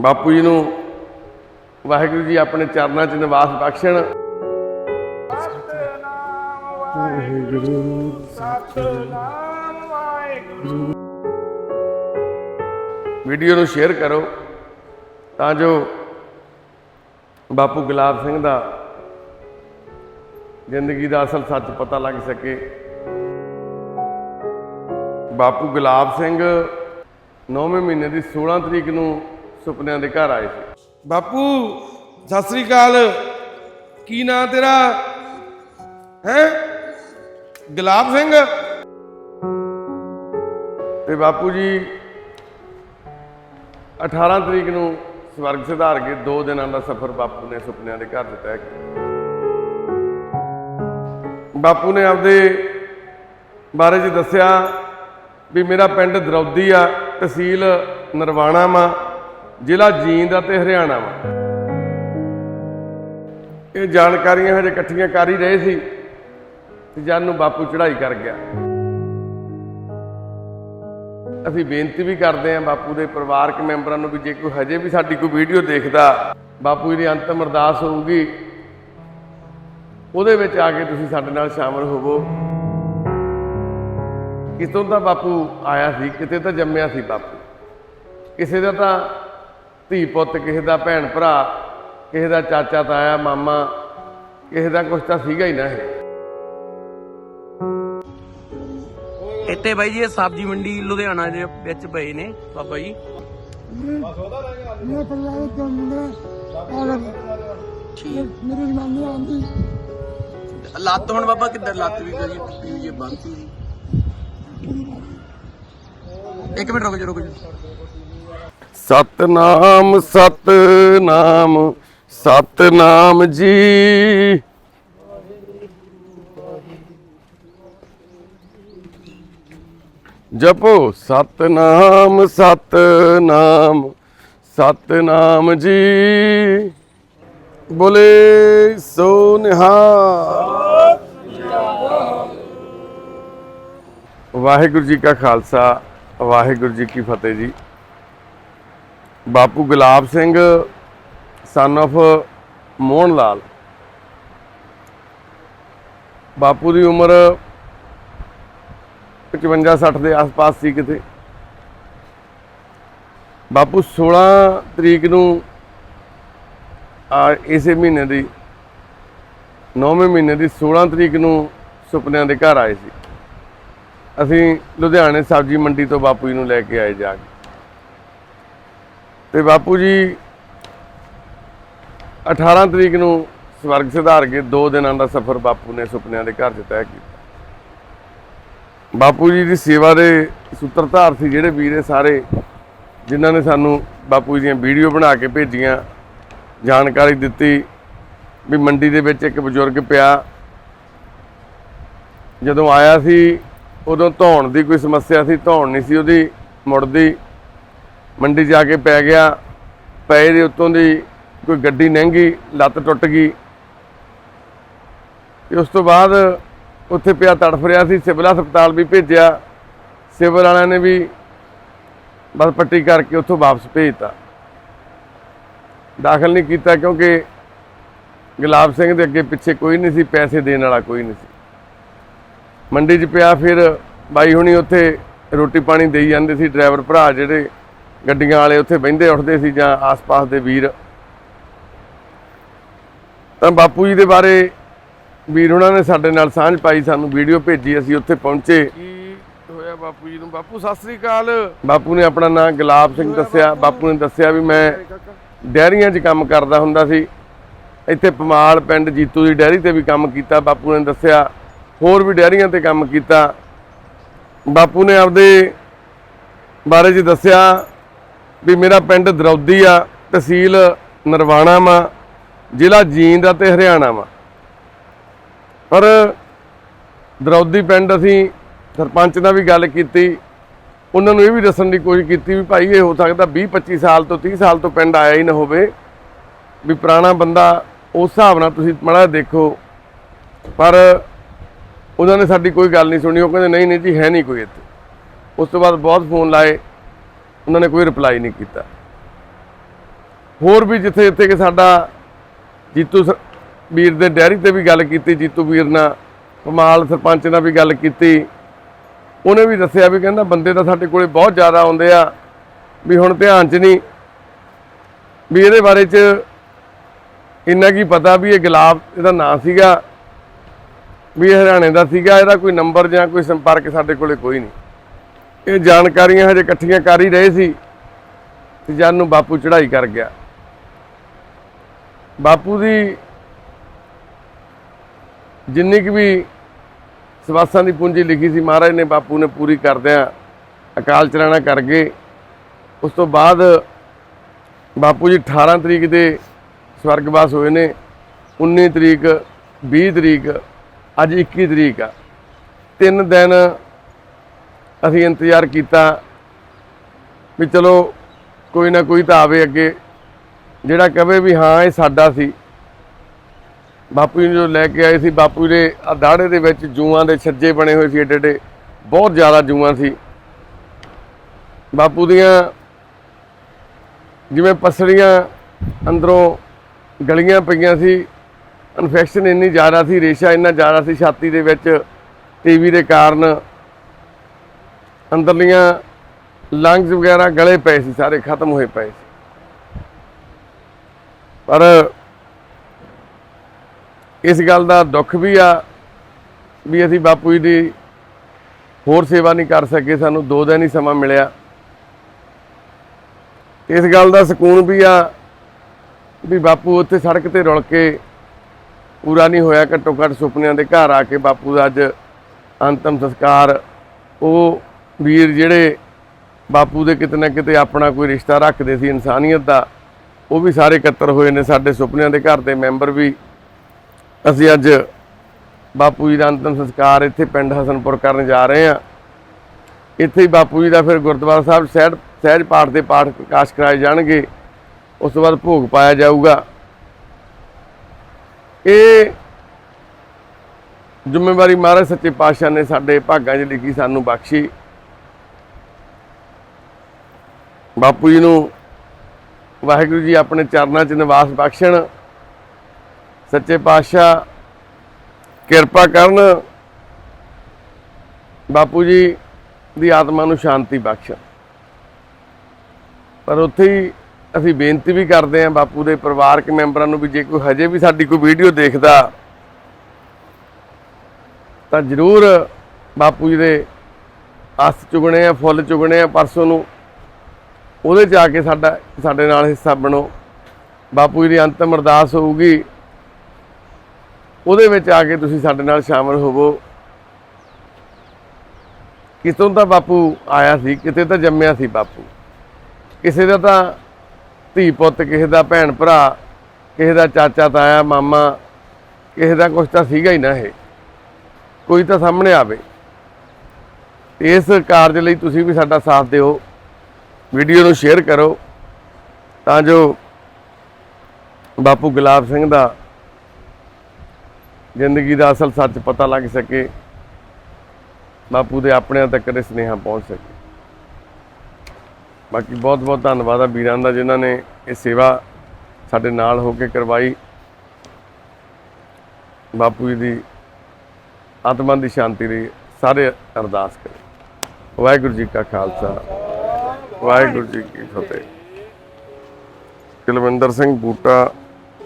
ਬਾਪੂ ਜੀ ਨੂੰ ਵਾਹਿਗੁਰੂ ਜੀ ਆਪਣੇ ਚਰਨਾਂ 'ਚ ਨਿਵਾਸ ਬਖਸ਼ਣ। ਵਾਹਿਗੁਰੂ ਵੀਡੀਓ ਨੂੰ ਸ਼ੇਅਰ ਕਰੋ ਤਾਂ ਜੋ ਬਾਪੂ ਗੁਲਾਬ ਸਿੰਘ ਦਾ ਜ਼ਿੰਦਗੀ ਦਾ ਅਸਲ ਸੱਚ ਪਤਾ ਲੱਗ ਸਕੇ। ਬਾਪੂ ਗੁਲਾਬ ਸਿੰਘ 9ਵੇਂ ਮਹੀਨੇ ਦੀ 16 ਤਰੀਕ ਨੂੰ ਸੁਪਨਿਆਂ ਦੇ ਘਰ ਆਏ ਸੀ। ਬਾਪੂ ਸਤਿ ਸ੍ਰੀ ਅਕਾਲ। ਕੀ ਨਾਂ ਤੇਰਾ? ਹੈ? ਗੁਲਾਬ ਸਿੰਘ? ਤੇ ਬਾਪੂ ਜੀ 18 ਤਰੀਕ ਨੂੰ ਸਵਰਗ ਸਿਧਾਰ ਗਏ ਦੋ ਦਿਨਾਂ ਦਾ ਸਫ਼ਰ ਬਾਪੂ ਨੇ ਸੁਪਨਿਆਂ ਦੇ ਘਰ ਕੀਤਾ ਬਾਪੂ ਨੇ ਆਪਦੇ ਬਾਰੇ 'ਚ ਦੱਸਿਆ ਵੀ ਮੇਰਾ ਪਿੰਡ ਦਰੌਦੀ ਆ ਤਹਿਸੀਲ ਨਰਵਾਣਾ ਵਾ। ਜ਼ਿਲ੍ਹਾ ਜੀਂਦ ਅਤੇ ਹਰਿਆਣਾ ਵਾ। ਇਹ ਜਾਣਕਾਰੀਆਂ ਹਜੇ ਇਕੱਠੀਆਂ ਕਰ ਹੀ ਰਹੇ ਸੀ ਤੇ ਜਦ ਨੂੰ ਬਾਪੂ ਚੜ੍ਹਾਈ ਕਰ ਗਿਆ। ਅਸੀਂ ਬੇਨਤੀ ਵੀ ਕਰਦੇ ਹਾਂ ਬਾਪੂ ਦੇ ਪਰਿਵਾਰਕ ਮੈਂਬਰਾਂ ਨੂੰ ਵੀ ਜੇ ਕੋਈ ਹਜੇ ਵੀ ਸਾਡੀ ਕੋਈ ਵੀਡੀਓ ਦੇਖਦਾ, ਬਾਪੂ ਜੀ ਦੀ ਅੰਤਮ ਅਰਦਾਸ ਹੋਊਗੀ, ਉਹਦੇ ਵਿੱਚ ਆ ਕੇ ਤੁਸੀਂ ਸਾਡੇ ਨਾਲ ਸ਼ਾਮਲ ਹੋਵੋ। ਕਿਤੋਂ ਤਾਂ ਬਾਪੂ ਆਇਆ ਸੀ, ਕਿਤੇ ਤਾਂ ਜੰਮਿਆ ਸੀ ਬਾਪੂ। ਕਿਸੇ ਦਾ ਤਾਂ ਧੀ ਪੁੱਤ, ਕਿਸੇ ਦਾ ਭੈਣ ਭਰਾ, ਕਿਸੇ ਦਾ ਚਾਚਾ, ਤਾਇਆ, ਮਾਮਾ, ਕਿਸੇ ਦਾ ਕੁਛ ਤਾਂ ਸੀਗਾ ਹੀ ਨਾ ਇਹ। ਇੱਥੇ ਬਾਈ ਜੀ, ਇਹ ਸਬਜ਼ੀ ਮੰਡੀ ਲੁਧਿਆਣਾ ਦੇ ਵਿੱਚ ਪਏ ਨੇ, ਬਾਬਾ ਜੀ। ਮੇਰੇ ਪਰਿਵਾਰ ਦੇ ਮੁੰਡੇ ਔਰ ਮੇਰੀ ਜਨਾਨੀ ਆਂਦੀ ਲੱਤ ਹੁਣ ਬਾਬਾ ਕਿੱਧਰ, ਲੱਤ ਵੀ ਕਰੀ ਟੁੱਟੀ ਹੋਈ ਹੈ ਇੱਕ ਮਿੰਟ ਰੁਕ ਜਾ ਰੁਕ ਜਾ ਸਤਨਾਮ ਸਤਨਾਮ ਸਤਨਾਮ ਜੀ। ਜਪੋ, ਸਤਨਾਮ ਸਤਨਾਮ ਸਤਨਾਮ ਜੀ। ਬੋਲੇ ਸੋ ਨਿਹਾਲ। ਵਾਹਿਗੁਰੂ ਜੀ ਕਾ ਖਾਲਸਾ, ਵਾਹਿਗੁਰੂ ਜੀ ਕੀ ਫਤਿਹ ਜੀ। ਬਾਪੂ ਗੁਲਾਬ ਸਿੰਘ ਸਨ of ਮੋਹਨ ਲਾਲ ਬਾਪੂ ਦੀ ਉਮਰ 55 60 ਦੇ ਆਸ-ਪਾਸ ਸੀ ਕਿਤੇ। ਬਾਪੂ 16 ਤਰੀਕ ਨੂੰ ਆ ਇਸੇ ਮਹੀਨੇ ਦੀ 9ਵੇਂ ਮਹੀਨੇ ਦੀ 16 ਤਰੀਕ ਨੂੰ ਸੁਪਨਿਆਂ ਦੇ ਘਰ ਆਏ ਸੀ। ਅਸੀਂ ਲੁਧਿਆਣੇ ਸਬਜ਼ੀ ਮੰਡੀ ਤੋਂ ਬਾਪੂ ਜੀ ਨੂੰ ਲੈ ਕੇ ਆਏ ਜਾ ਕੇ। ਤੇ ਬਾਪੂ ਜੀ 18 ਤਰੀਕ ਨੂੰ ਸਵਰਗ ਸਿਧਾਰ ਕੇ ਦੋ ਦਿਨਾਂ ਦਾ ਸਫ਼ਰ ਬਾਪੂ ਨੇ ਸੁਪਨਿਆਂ ਦੇ ਘਰ 'ਚ ਤੈਅ ਕੀਤਾ। ਬਾਪੂ ਜੀ ਦੀ ਸੇਵਾ ਦੇ ਸੂਤਰਧਾਰ ਸੀ ਜਿਹੜੇ ਵੀਰੇ ਸਾਰੇ, ਜਿਨ੍ਹਾਂ ਨੇ ਸਾਨੂੰ ਬਾਪੂ ਜੀ ਦੀਆਂ ਵੀਡੀਓ ਬਣਾ ਕੇ ਭੇਜੀਆਂ, ਜਾਣਕਾਰੀ ਦਿੱਤੀ ਵੀ ਮੰਡੀ ਦੇ ਵਿੱਚ ਇੱਕ ਬਜ਼ੁਰਗ ਪਿਆ। ਜਦੋਂ ਆਇਆ ਸੀ, ਉਦੋਂ ਧੌਣ ਦੀ ਕੋਈ ਸਮੱਸਿਆ ਸੀ, ਧੌਣ ਨਹੀਂ ਸੀ ਉਹਦੀ, ਮੁੜਦੀ ਮੰਡੀ ਜਾ ਕੇ ਪੈ ਗਿਆ। ਪਏ ਦੇ ਉੱਤੋਂ ਦੀ ਕੋਈ ਗੱਡੀ ਲੰਘੀ ਲੱਤ ਟੁੱਟ ਗਈ। ਤੇ ਉਸ ਤੋਂ ਬਾਅਦ ਉੱਥੇ ਪਿਆ ਤੜਫ ਰਿਹਾ ਸੀ, ਸਿਵਲ ਹਸਪਤਾਲ ਵੀ ਭੇਜਿਆ। ਸਿਵਲ ਵਾਲਿਆਂ ਨੇ ਵੀ ਬਸ ਪੱਟੀ ਕਰਕੇ ਉੱਥੋਂ ਵਾਪਸ ਭੇਜਤਾ। ਦਾਖਲ ਨਹੀਂ ਕੀਤਾ ਕਿਉਂਕਿ ਗੁਲਾਬ ਸਿੰਘ ਦੇ ਅੱਗੇ ਪਿੱਛੇ ਕੋਈ ਨਹੀਂ ਸੀ, ਪੈਸੇ ਦੇਣ ਵਾਲਾ ਕੋਈ ਨਹੀਂ ਸੀ। ਮੰਡੀ 'ਚ ਪਿਆ, ਫਿਰ ਬਾਈ ਹੁਣੀ ਉੱਥੇ ਰੋਟੀ ਪਾਣੀ ਦੇਈ ਜਾਂਦੇ ਸੀ, ਡਰਾਈਵਰ ਭਰਾ ਜਿਹੜੇ ਗੱਡੀਆਂ ਵਾਲੇ ਉੱਥੇ ਬਹਿੰਦੇ ਉੱਠਦੇ ਸੀ ਜਾਂ ਆਸ-ਪਾਸ ਦੇ ਵੀਰ। ਤਾਂ ਬਾਪੂ ਜੀ ਦੇ ਬਾਰੇ ਵੀਰ ਉਹਨਾਂ ਨੇ ਸਾਡੇ ਨਾਲ ਸਾਂਝ ਪਾਈ ਸਾਨੂੰ ਵੀਡੀਓ ਭੇਜੀ ਅਸੀਂ ਉੱਥੇ ਪਹੁੰਚੇ। ਕੀ ਹੋਇਆ ਬਾਪੂ ਜੀ ਨੂੰ? ਬਾਪੂ ਸਤਿ ਸ੍ਰੀ ਅਕਾਲ। ਬਾਪੂ ਨੇ ਆਪਣਾ ਨਾਮ ਗੁਲਾਬ ਸਿੰਘ ਦੱਸਿਆ। ਬਾਪੂ। ਨੇ ਦੱਸਿਆ ਵੀ ਮੈਂ ਡੈਰੀਆਂ 'ਚ ਕੰਮ ਕਰਦਾ ਹੁੰਦਾ ਸੀ। ਇੱਥੇ ਪਮਾਲ ਪਿੰਡ ਜੀਤੂ ਦੀ ਡੈਰੀ ਤੇ ਵੀ ਕੰਮ ਕੀਤਾ ਬਾਪੂ ਨੇ ਦੱਸਿਆ। ਹੋਰ ਵੀ ਡੈਰੀਆਂ ਤੇ ਕੰਮ ਕੀਤਾ। ਬਾਪੂ ਨੇ ਆਪਦੇ ਬਾਰੇ 'ਚ ਦੱਸਿਆ ਵੀ ਮੇਰਾ ਪਿੰਡ ਦਰੌਦੀ ਆ, ਤਹਿਸੀਲ ਨਰਵਾਣਾ ਵਾ, ਜ਼ਿਲ੍ਹਾ ਜੀਂਦ ਅਤੇ ਹਰਿਆਣਾ ਵਾ। ਪਰ ਦਰੌਦੀ ਪਿੰਡ ਅਸੀਂ ਸਰਪੰਚ ਨਾਲ ਵੀ ਗੱਲ ਕੀਤੀ, ਉਹਨਾਂ ਨੂੰ ਇਹ ਵੀ ਦੱਸਣ ਦੀ ਕੋਸ਼ਿਸ਼ ਕੀਤੀ ਵੀ ਭਾਈ ਇਹ ਹੋ ਸਕਦਾ 20 25 ਸਾਲ ਤੋਂ 30 ਸਾਲ ਤੋਂ ਪਿੰਡ ਆਇਆ ਹੀ ਨਾ ਹੋਵੇ, ਵੀ ਪੁਰਾਣਾ ਬੰਦਾ ਉਸ ਹਿਸਾਬ ਨਾਲ ਤੁਸੀਂ ਮੜਾ ਦੇਖੋ। ਪਰ ਉਹਨਾਂ ਨੇ ਸਾਡੀ ਕੋਈ ਗੱਲ ਨਹੀਂ ਸੁਣੀ, ਉਹ ਕਹਿੰਦੇ, ਨਹੀਂ ਨਹੀਂ ਜੀ, ਹੈ ਨਹੀਂ ਕੋਈ ਇੱਥੇ। ਉਸ ਤੋਂ ਬਾਅਦ ਬਹੁਤ ਫੋਨ ਲਾਏ। ਉਹਨਾਂ ਨੇ ਕੋਈ ਰਿਪਲਾਈ ਨਹੀਂ ਕੀਤਾ। ਹੋਰ ਵੀ ਜਿੱਥੇ ਜਿੱਥੇ ਕਿ ਸਾਡਾ ਜੀਤੂ ਸ- ਵੀਰ ਦੇ ਡੈਰੀ ਤੇ ਵੀ ਗੱਲ ਕੀਤੀ, ਜੀਤੂ ਵੀਰ ਨਾਲ, ਕਮਾਲ ਸਰਪੰਚ ਨਾਲ ਵੀ ਗੱਲ ਕੀਤੀ। ਉਹਨੇ ਵੀ ਦੱਸਿਆ ਵੀ ਕਹਿੰਦਾ ਬੰਦੇ ਤਾਂ ਸਾਡੇ ਕੋਲੇ ਬਹੁਤ ਜ਼ਿਆਦਾ ਆਉਂਦੇ ਆ, ਵੀ ਹੁਣ ਧਿਆਨ 'ਚ ਨਹੀਂ। ਵੀ ਇਹਦੇ ਬਾਰੇ 'ਚ ਇੰਨਾ ਕੀ ਪਤਾ ਵੀ ਇਹ ਗੁਲਾਬ ਇਹਦਾ ਨਾਂ ਸੀਗਾ, ਵੀ ਇਹ ਹਰਿਆਣੇ ਦਾ ਸੀਗਾ, ਇਹਦਾ ਕੋਈ ਨੰਬਰ ਜਾਂ ਕੋਈ ਸੰਪਰਕ ਸਾਡੇ ਕੋਲੇ ਕੋਈ ਨਹੀਂ। ਇਹ ਜਾਣਕਾਰੀਆਂ ਹਜੇ ਇਕੱਠੀਆਂ ਕਰ ਹੀ ਰਹੇ ਸੀ ਤੇ ਜਦ ਨੂੰ ਬਾਪੂ ਚੜ੍ਹਾਈ ਕਰ ਗਿਆ। ਬਾਪੂ ਦੀ ਜਿੰਨੀ ਕੁ ਵੀ ਸਵਾਸਾਂ ਦੀ ਪੂੰਜੀ ਲਿਖੀ ਸੀ ਮਹਾਰਾਜ ਨੇ ਬਾਪੂ ਨੇ ਪੂਰੀ ਕਰਦਿਆਂ ਅਕਾਲ ਚਲਾਣਾ ਕਰ ਗਏ। ਉਸ ਤੋਂ ਬਾਅਦ ਬਾਪੂ ਜੀ 18 ਤਰੀਕ ਦੇ ਸਵਰਗਵਾਸ ਹੋਏ ਨੇ 19 ਤਰੀਕ 20 ਤਰੀਕ, ਅੱਜ 21 ਤਰੀਕ ਆ। ਤਿੰਨ ਦਿਨ ਅਸੀਂ ਇੰਤਜ਼ਾਰ ਕੀਤਾ ਵੀ ਚਲੋ ਕੋਈ ਨਾ ਕੋਈ ਤਾਂ ਆਵੇ ਅੱਗੇ। ਜਿਹੜਾ ਕਵੇ ਵੀ ਹਾਂ, ਇਹ ਸਾਡਾ ਸੀ। ਬਾਪੂ ਜੀ ਜੋ ਲੈ ਕੇ ਆਏ ਸੀ, ਬਾਪੂ ਦੇ ਦਾੜੇ ਦੇ ਵਿੱਚ ਜੂਆਂ ਦੇ ਛੱਜੇ ਬਣੇ ਹੋਏ ਸੀ ਏਡੇ ਏਡੇ ਬਹੁਤ ਜ਼ਿਆਦਾ ਜੂਆਂ ਸੀ। ਬਾਪੂ ਦੀਆਂ ਜਿਵੇਂ ਪਸਲੀਆਂ ਅੰਦਰੋਂ ਗਲੀਆਂ ਪਈਆਂ ਸੀ ਇਨਫੈਕਸ਼ਨ ਇੰਨੀ ਜ਼ਿਆਦਾ ਸੀ, ਰੇਸ਼ਾ ਇੰਨਾ ਜ਼ਿਆਦਾ ਸੀ, ਛਾਤੀ ਦੇ ਵਿੱਚ, ਟੀਵੀ ਦੇ ਕਾਰਨ ਅੰਦਰਲੀਆਂ ਲੰਗਸ ਵਗੈਰਾ ਗਲੇ ਪਏ ਸੀ, ਸਾਰੇ ਖਤਮ ਹੋਏ ਪਏ ਸੀ। ਪਰ ਇਸ ਗੱਲ ਦਾ ਦੁੱਖ ਵੀ ਆ ਵੀ ਅਸੀਂ ਬਾਪੂ ਜੀ ਦੀ ਹੋਰ ਸੇਵਾ ਨਹੀਂ ਕਰ ਸਕੇ, ਸਾਨੂੰ ਦੋ ਦਿਨ ਹੀ ਸਮਾਂ ਮਿਲਿਆ। ਇਸ ਗੱਲ ਦਾ ਸਕੂਨ ਵੀ ਆ ਵੀ ਬਾਪੂ ਉੱਥੇ ਸੜਕ ਤੇ ਰੁਲ ਕੇ ਪੂਰਾ ਨਹੀਂ ਹੋਇਆ, ਘੱਟੋ ਘੱਟ ਸੁਪਨਿਆਂ ਦੇ ਘਰ ਆ ਕੇ ਬਾਪੂ ਦਾ ਅੱਜ ਅੰਤਮ ਸੰਸਕਾਰ, ਉਹ ਵੀਰ ਜਿਹੜੇ ਬਾਪੂ ਦੇ ਕਿਤੇ ਨਾ ਕਿਤੇ ਆਪਣਾ ਕੋਈ ਰਿਸ਼ਤਾ ਰੱਖਦੇ ਸੀ, ਇਨਸਾਨੀਅਤ ਦਾ, ਉਹ ਵੀ ਸਾਰੇ ਇਕੱਤਰ ਹੋਏ ਨੇ, ਸਾਡੇ ਸੁਪਨਿਆਂ ਦੇ ਘਰ ਦੇ ਮੈਂਬਰ ਵੀ। ਅਸੀਂ ਅੱਜ ਬਾਪੂ ਜੀ ਦਾ ਅੰਤਮ ਸੰਸਕਾਰ ਇੱਥੇ ਪਿੰਡ ਹਸਨਪੁਰ ਕਰਨ ਜਾ ਰਹੇ ਹਾਂ। ਇੱਥੇ ਹੀ ਬਾਪੂ ਜੀ ਦਾ ਫਿਰ ਗੁਰਦੁਆਰਾ ਸਾਹਿਬ ਸਹਿਜ ਸਹਿਜ ਪਾਠ ਦੇ ਪਾਠ ਪ੍ਰਕਾਸ਼ ਕਰਾਏ ਜਾਣਗੇ, ਉਸ ਤੋਂ ਬਾਅਦ ਭੋਗ ਪਾਇਆ ਜਾਊਗਾ। ਇਹ ਜ਼ਿੰਮੇਵਾਰੀ ਮਹਾਰਾਜ ਸੱਚੇ ਪਾਤਸ਼ਾਹ ਨੇ ਸਾਡੇ ਭਾਗਾਂ 'ਚ ਲਿਖੀ, ਸਾਨੂੰ ਬਖਸ਼ੀ। ਬਾਪੂ ਜੀ ਨੂੰ ਵਾਹਿਗੁਰੂ ਜੀ ਆਪਣੇ ਚਰਨਾਂ 'ਚ ਨਿਵਾਸ ਬਖਸ਼ਣ, ਸੱਚੇ ਪਾਤਸ਼ਾਹ ਕਿਰਪਾ ਕਰਨ, ਬਾਪੂ ਜੀ ਦੀ ਆਤਮਾ ਨੂੰ ਸ਼ਾਂਤੀ ਬਖਸ਼ਣ। ਪਰ ਉੱਥੇ ਹੀ ਅਸੀਂ ਬੇਨਤੀ ਵੀ ਕਰਦੇ ਹਾਂ ਬਾਪੂ ਦੇ ਪਰਿਵਾਰਕ ਮੈਂਬਰਾਂ ਨੂੰ ਵੀ ਜੇ ਕੋਈ ਹਜੇ ਵੀ ਸਾਡੀ ਕੋਈ ਵੀਡੀਓ ਦੇਖਦਾ, ਤਾਂ ਜ਼ਰੂਰ ਬਾਪੂ ਜੀ ਦੇ ਅਸ ਚੁਗਣੇ ਆ, ਫੁੱਲ ਚੁਗਣੇ ਆ, ਪਰਸੋਂ ਨੂੰ ਉਹਦੇ 'ਚ ਆ ਕੇ ਸਾਡਾ, ਸਾਡੇ ਨਾਲ ਹਿੱਸਾ ਬਣੋ। ਬਾਪੂ ਜੀ ਦੀ ਅੰਤਮ ਅਰਦਾਸ ਹੋਊਗੀ। ਉਹਦੇ ਵਿੱਚ ਆ ਕੇ ਤੁਸੀਂ ਸਾਡੇ ਨਾਲ ਸ਼ਾਮਲ ਹੋਵੋ। ਕਿਤੋਂ ਤਾਂ ਬਾਪੂ ਆਇਆ ਸੀ, ਕਿਤੇ ਤਾਂ ਜੰਮਿਆ ਸੀ ਬਾਪੂ। ਕਿਸੇ ਦਾ ਤਾਂ ਧੀ ਪੁੱਤ, ਕਿਸੇ ਦਾ ਭੈਣ ਭਰਾ, ਕਿਸੇ ਦਾ ਚਾਚਾ, ਤਾਇਆ, ਮਾਮਾ, ਕਿਸੇ ਦਾ ਕੁਛ ਤਾਂ ਸੀਗਾ ਹੀ ਨਾ ਇਹ। ਕੋਈ ਤਾਂ ਸਾਹਮਣੇ ਆਵੇ। ਇਸ ਕਾਰਜ ਲਈ ਤੁਸੀਂ ਵੀ ਸਾਡਾ ਸਾਥ ਦਿਓ। ਵੀਡੀਓ ਨੂੰ ਸ਼ੇਅਰ ਕਰੋ ਤਾਂ ਜੋ ਬਾਪੂ ਗੁਲਾਬ ਸਿੰਘ ਦਾ ਜ਼ਿੰਦਗੀ ਦਾ ਅਸਲ ਸੱਚ ਪਤਾ ਲੱਗ ਸਕੇ, ਬਾਪੂ ਦੇ ਆਪਣਿਆਂ ਤੱਕ ਦੇ ਸੁਨੇਹਾ ਪਹੁੰਚ ਸਕੇ। ਬਾਕੀ ਬਹੁਤ ਬਹੁਤ ਧੰਨਵਾਦ ਆ ਵੀਰਾਂ ਦਾ ਜਿਨ੍ਹਾਂ ਨੇ ਇਹ ਸੇਵਾ ਸਾਡੇ ਨਾਲ ਹੋ ਕੇ ਕਰਵਾਈ। ਬਾਪੂ ਜੀ ਦੀ ਆਤਮਾ ਦੀ ਸ਼ਾਂਤੀ ਲਈ ਸਾਰੇ ਅਰਦਾਸ ਕਰੇ। ਵਾਹਿਗੁਰੂ ਜੀ ਕਾ ਖਾਲਸਾ। ਵਾਹਿਗੁਰੂ ਜੀ ਕੀ ਫਤਿਹ। ਕੁਲਵਿੰਦਰ ਸਿੰਘ ਬੂਟਾ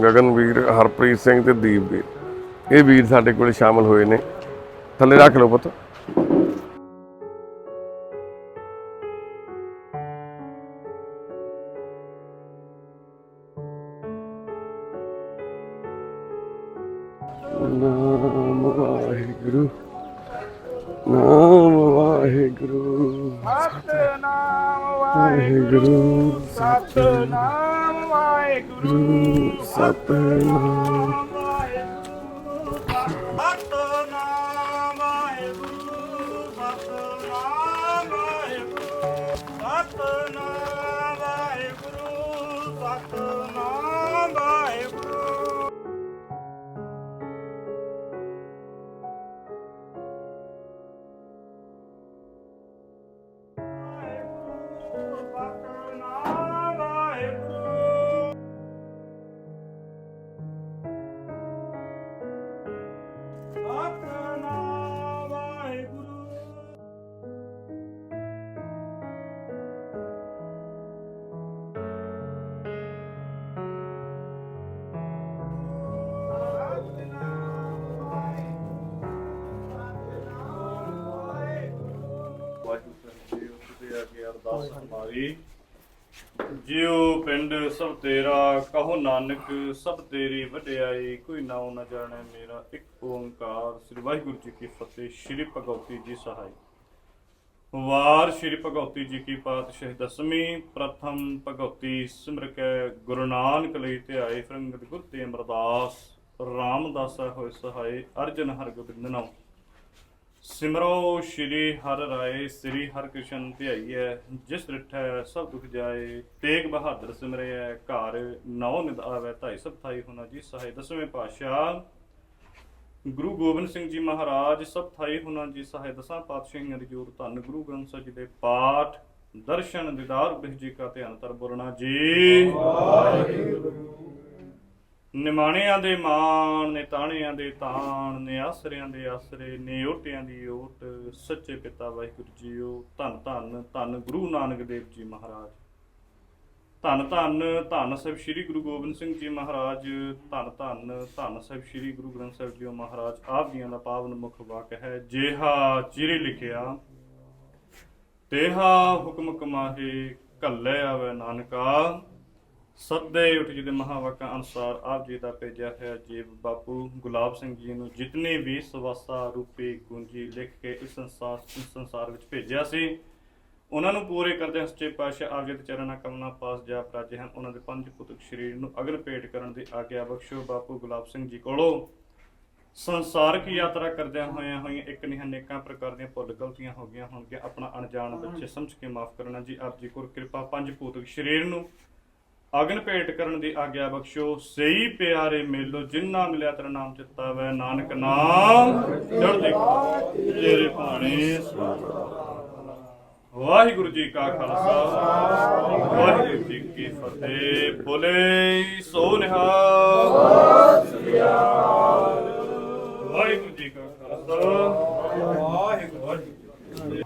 ਗਗਨਵੀਰ ਹਰਪ੍ਰੀਤ ਸਿੰਘ ਤੇ ਦੀਪਵੀਰ ਇਹ ਵੀਰ ਸਾਡੇ ਕੋਲ ਸ਼ਾਮਲ ਹੋਏ ਨੇ। ਥੱਲੇ ਰੱਖ ਲਓ ਪੁੱਤ। ਵਾਹਿਗੁਰੂ ਗੁਰੂ ਹਰੀ ਜਿਉ ਪਿੰਡ ਸਭ ਤੇਰਾ, ਕਹੋ ਨਾਨਕ ਸਭ ਤੇਰੀ ਵਡਿਆਈ, ਕੋਈ ਨਾਉ ਨ ਜਾਣੈ ਮੇਰਾ ਇੱਕ ਓੰਕਾਰ। ਸ੍ਰੀ ਵਾਹਿਗੁਰੂ ਜੀ ਕੀ ਫਤਿਹ, ਸ੍ਰੀ ਭਗਵਤੀ ਜੀ ਸਹਾਈ। ਵਾਰ ਸ੍ਰੀ ਭਗਵਤੀ ਜੀ ਕੀ ਪਾਤਸ਼ਾਹੀ ਦਸਵੀਂ, ਪ੍ਰਥਮ ਭਗਵਤੀ ਸਿਮਰ ਕੈ ਗੁਰੂ ਨਾਨਕ ਲਈ ਧਿਆਏ ਫਰੰਗਤ ਗੁਰਤੇ ਅਮਰਦਾਸ ਰਾਮਦਾਸਾ ਹੋਏ ਸਹਾਈ, ਅਰਜਨ ਹਰ ਗੋਬਿੰਦ ਨਾਮ ਸਿਮਰੋ ਸ਼੍ਰੀ ਹਰਿ ਰਾਏ, ਸ੍ਰੀ ਹਰਿ ਕ੍ਰਿਸ਼ਨ ਧਿਆਈ ਹੈ ਜਿਸ ਰਿਠੈ ਸਭ ਦੁਖ ਜਾਏ, ਤੇਗ ਬਹਾਦਰ ਸਿਮਰਿਐ, ਘਰ ਨੌ ਨਿਦ ਆਵੈ, ਧਾਈ ਸਭ ਥਾਈ ਹੋਣਾ ਜੀ ਸਹਾਈ। ਦਸਵੇਂ ਪਾਤਸ਼ਾਹ, ਗੁਰੂ ਗੋਬਿੰਦ ਸਿੰਘ ਜੀ ਮਹਾਰਾਜ, ਸਭ ਥਾਈ ਹੁਨਾ ਜੀ ਸਹਾਇ ਦਸਾਂ ਪਾਤਸ਼ਾਹੀਆਂ ਦੀ ਜੋਰ ਧੰਨ ਗੁਰੂ ਗ੍ਰੰਥ ਸਾਹਿਬ ਜੀ ਦੇ ਪਾਠ, ਦਰਸ਼ਨ, ਦੀਦਾਰ ਬਿਹ ਜੀ ਕਾ ਧਿਆਨ ਤਰ ਬੋਲਣਾ ਜੀ। ਨਿਮਾਣਿਆਂ ਦੇ ਮਾਣ ਨੇ ਤਾਣਿਆਂ ਦੇ ਤਾਣ ਨੇ ਆਸਰਿਆਂ ਦੇ ਆਸਰੇ ਨੇ ਓਟਿਆਂ ਦੀ ਓਟ, ਸੱਚੇ ਪਿਤਾ ਵਾਹਿਗੁਰੂ ਜੀਓ, ਧੰਨ ਧੰਨ ਧੰਨ ਗੁਰੂ ਨਾਨਕ ਦੇਵ ਜੀ ਮਹਾਰਾਜ। ਧੰਨ ਧੰਨ ਧੰਨ ਸਾਹਿਬ ਸ੍ਰੀ ਗੁਰੂ ਗੋਬਿੰਦ ਸਿੰਘ ਜੀ ਮਹਾਰਾਜ, ਧੰਨ ਧੰਨ ਧੰਨ ਸਾਹਿਬ ਸ੍ਰੀ ਗੁਰੂ ਗ੍ਰੰਥ ਸਾਹਿਬ ਜੀ ਮਹਾਰਾਜ, ਆਪ ਜੀਆਂ ਦਾ ਪਾਵਨ ਮੁਖ ਵਾਕ ਹੈ, ਜੇਹਾ ਚਿਰੇ ਲਿਖਿਆ, ਤੇਹਾ ਹੁਕਮ ਕਮਾਹੇ ਕੱਲੇ ਆਵੇ ਨਾਨਕਾ। ਸੱਦੇ ਉਠ ਜੀ ਦੇ ਮਹਾਵਾਕਾਂ ਅਨੁਸਾਰ ਆਪ ਜੀ ਦਾ ਭੇਜਿਆ ਹੋਇਆ ਜੀਵ ਬਾਪੂ ਗੁਲਾਬ ਸਿੰਘ ਜੀ ਨੂੰ ਜਿਤਨੇ ਵੀ ਸਵਾਸਾ ਰੂਪੀ ਕੁੰਜੀ ਲਿਖ ਕੇ ਇਸ ਸੰਸਾਰ ਇਸ ਸੰਸਾਰ ਵਿੱਚ ਭੇਜਿਆ ਸੀ, ਉਹਨਾਂ ਨੂੰ ਪੂਰੇ ਕਰਦੇ ਸੱਚੇ ਪਾਤਸ਼ਾਹ, ਆਪ ਜੀ ਦੇ ਚਰਨਾਂ ਕਮਨਾ ਪਾਸ ਜਾ ਪ੍ਰਾਜੇ ਹਨ। ਉਹਨਾਂ ਦੇ ਪੰਜ ਪੁੱਤਕ ਸ਼ਰੀਰ ਨੂੰ ਅਗਲ ਭੇਟ ਕਰਨ ਦੀ ਆਗਿਆ ਬਖਸ਼ੋ ਬਾਪੂ ਗੁਲਾਬ ਸਿੰਘ ਜੀ ਕੋਲੋਂ। ਸੰਸਾਰਕ ਯਾਤਰਾ ਕਰਦਿਆਂ ਹੋਇਆਂ ਹੋਈਆਂ ਇੱਕ ਨਹੀਂ ਅਨੇਕਾਂ ਪ੍ਰਕਾਰ ਦੀਆਂ ਭੁੱਲ ਗਲਤੀਆਂ ਹੋ ਗਈਆਂ ਹੋਣਗੀਆਂ। ਆਪਣਾ ਅਣਜਾਣ ਬੱਚੇ ਸਮਝ ਕੇ ਮਾਫ ਕਰਨਾ ਜੀ, ਆਪ ਜੀ ਕੋਲ ਕਿਰਪਾ ਪੰਜ ਭੂਤਕ ਸ਼ਰੀਰ ਨੂੰ ਅਗਨ ਭੇਟ ਕਰਨ ਦੀ ਆਗਿਆ ਬਖਸ਼ੋ। ਸਹੀ ਪਿਆਰੇ ਮੇਲੋ, ਜਿੰਨਾ ਮਿਲਿਆ ਤੇਰਾ ਨਾਮ ਚਿੱਤਾ ਵੈ, ਨਾਨਕ ਨਾਮ ਚੜ੍ਹਦੀ ਤੇਰੇ ਭਾਣੇ ਵਾਹਿਗੁਰੂ ਜੀ ਕਾ ਖਾਲਸਾ, ਵਾਹਿਗੁਰੂ ਜੀ ਕੀ ਫਤਿਹ। ਬੋਲੇ ਸੋ ਨਿਹਾਲ। ਵਾਹਿਗੁਰੂ ਜੀ ਕਾ ਖਾਲਸਾ ਵਾਹਿਗੁਰੂ ਜੀ ਕੀ ਫਤਿਹ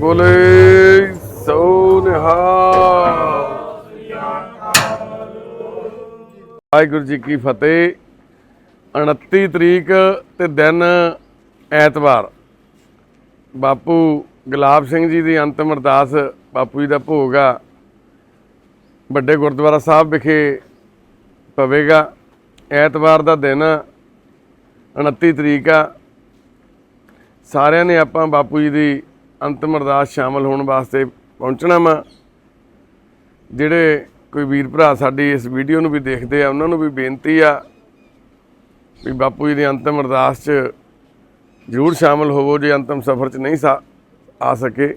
ਬੋਲੇ ਸੋ ਨਿਹਾਲ ਵਾਹਿਗੁਰੂ ਜੀ ਕੀ ਫਤਿਹ। 29 ਤਰੀਕ ਤੇ ਦਿਨ ਐਤਵਾਰ। ਬਾਪੂ ਗੁਲਾਬ ਸਿੰਘ ਜੀ ਦੀ ਅੰਤਮ ਅਰਦਾਸ ਬਾਪੂ ਜੀ ਦਾ ਭੋਗ ਆ। ਵੱਡੇ ਗੁਰਦੁਆਰਾ ਸਾਹਿਬ ਵਿਖੇ ਪਵੇਗਾ। ਐਤਵਾਰ ਦਾ ਦਿਨ ਆ, 29 ਤਰੀਕ ਆ। ਸਾਰਿਆਂ ਨੇ ਆਪਾਂ ਬਾਪੂ ਜੀ ਦੀ ਅੰਤਮ ਅਰਦਾਸ ਸ਼ਾਮਲ ਹੋਣ ਵਾਸਤੇ ਪਹੁੰਚਣਾ ਵਾ। ਜਿਹੜੇ ਕੋਈ ਵੀਰ ਭਰਾ ਸਾਡੀ ਇਸ ਵੀਡੀਓ ਨੂੰ ਵੀ ਦੇਖਦੇ ਆ, ਉਹਨਾਂ ਨੂੰ ਵੀ ਬੇਨਤੀ ਆ ਵੀ ਬਾਪੂ ਜੀ ਦੀ ਅੰਤਮ ਅਰਦਾਸ 'ਚ ਜ਼ਰੂਰ ਸ਼ਾਮਲ ਹੋਵੋ, ਜੇ ਅੰਤਮ ਸਫ਼ਰ 'ਚ ਨਹੀਂ ਸਾ ਆ ਸਕੇ,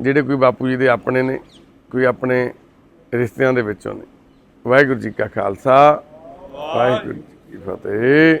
ਜਿਹੜੇ ਕੋਈ ਬਾਪੂ ਜੀ ਦੇ ਆਪਣੇ ਨੇ, ਕੋਈ ਆਪਣੇ ਰਿਸ਼ਤਿਆਂ ਦੇ ਵਿੱਚੋਂ ਨੇ। ਵਾਹਿਗੁਰੂ ਜੀ ਕਾ ਖਾਲਸਾ, ਵਾਹਿਗੁਰੂ ਜੀ ਕੀ ਫਤਿਹ।